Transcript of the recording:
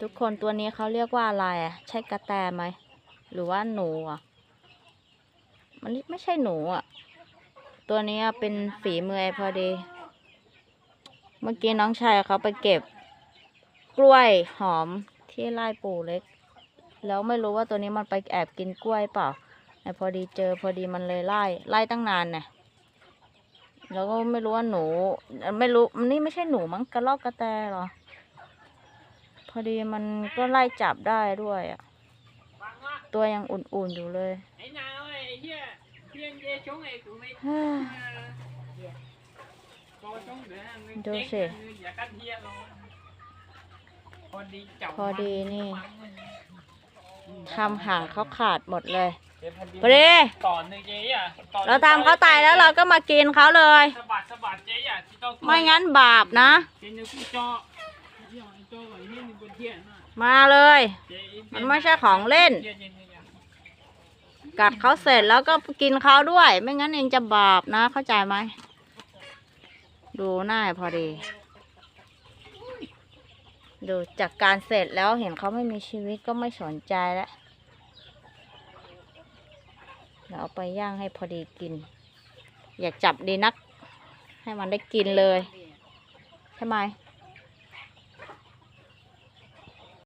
ทุกคนตัวนี้เขาเรียกว่าอะไรอะ ใช่กระแตไหม หรือว่าหนูอะ มันไม่ใช่หนูอะ ตัวนี้เป็นฝีมือไอพอดี เมื่อกี้น้องชายเขาไปเก็บ กล้วยหอมที่ไร่ปู่เล็ก แล้วไม่รู้ว่าตัวนี้มันไปแอบกินกล้วยเปล่าไอพอดีเจอพอดีมันเลยไล่ไล่ตั้งนานเนี่ยแล้วก็ไม่รู้ว่าหนู ไม่รู้มันนี่ไม่ใช่หนูมั้งกระรอกกระแตหรอ พอดีมันก็ไล่จับได้ด้วยอะ ตัวยังอุ่นๆอยู่เลยดูสิพอดีนี่ทำหางเขาขาดหมดเลยพอดีเราตามเขาตายแล้วเราก็มากินเขาเลย ไม่งั้นบาปนะ มาเลย มันไม่ใช่ของเล่น กัดเขาเสร็จแล้วก็กินเขาด้วย ไม่งั้นเองจะบาปนะ เข้าใจไหม ดูหน้าพอดี ดูจากการเสร็จแล้วเห็นเขาไม่มีชีวิตก็ไม่สนใจแล้วเดี๋ยวเอาไปย่างให้พอดีกิน อย่าจับดีนัก ให้มันได้กินเลย ใช่ไหม